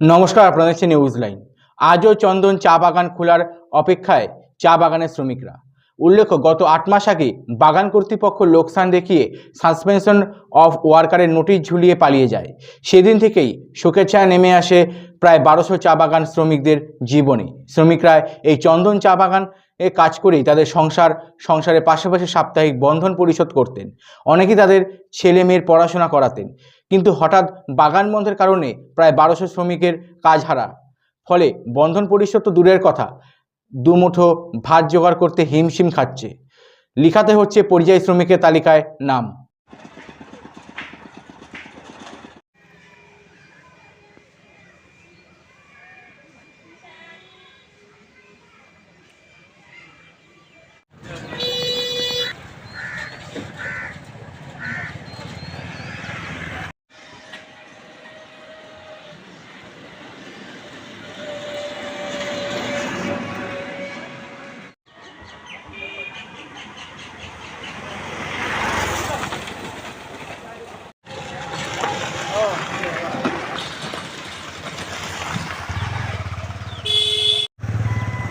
নমস্কার আপনাদের news line আজও চন্দন চা বাগান খোলার অপেক্ষায় চা বাগানের শ্রমিকরা। উল্লেখ্য, গত আট মাস আগে বাগান কর্তৃপক্ষ লোকসান দেখিয়ে সাসপেনশন অফ ওয়ার্কারের নোটিশ ঝুলিয়ে পালিয়ে যায়। সেদিন থেকেই শোকের ছায়া নেমে আসে প্রায় বারোশো চা বাগান শ্রমিকদের জীবনে। শ্রমিকরা এই চন্দন চা বাগান এ কাজ করেই তাদের সংসার, সংসারের পাশাপাশি সাপ্তাহিক বন্ধন পরিশোধ করতেন। অনেকেই তাদের ছেলে মেয়ের পড়াশোনা করাতেন। কিন্তু হঠাৎ বাগান বন্ধের কারণে প্রায় বারোশো শ্রমিকের কাজ হারা। ফলে বন্ধন পরিশোধ তো দূরের কথা। দুমুঠো ভাত জোগাড় করতে হিমশিম খাচ্ছে। লিখাতে হচ্ছে পরিযায়ী শ্রমিকের তালিকায় নাম।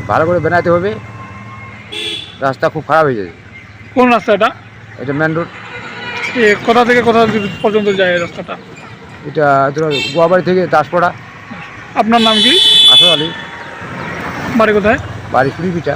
ভালো করে বানাতে হবে। রাস্তা খুব খারাপ হয়ে যায় কোন রাস্তা এটা? এটা মেন রোড এ কোথা থেকে কোথা পর্যন্ত যায় এই রাস্তাটা? এটা ধরো গোয়াবাড়ি থেকে দাসপাড়া। আপনার নাম কি? আসর আলী। বাড়ি কোথায়? বাড়ি কুড়ি পিঠা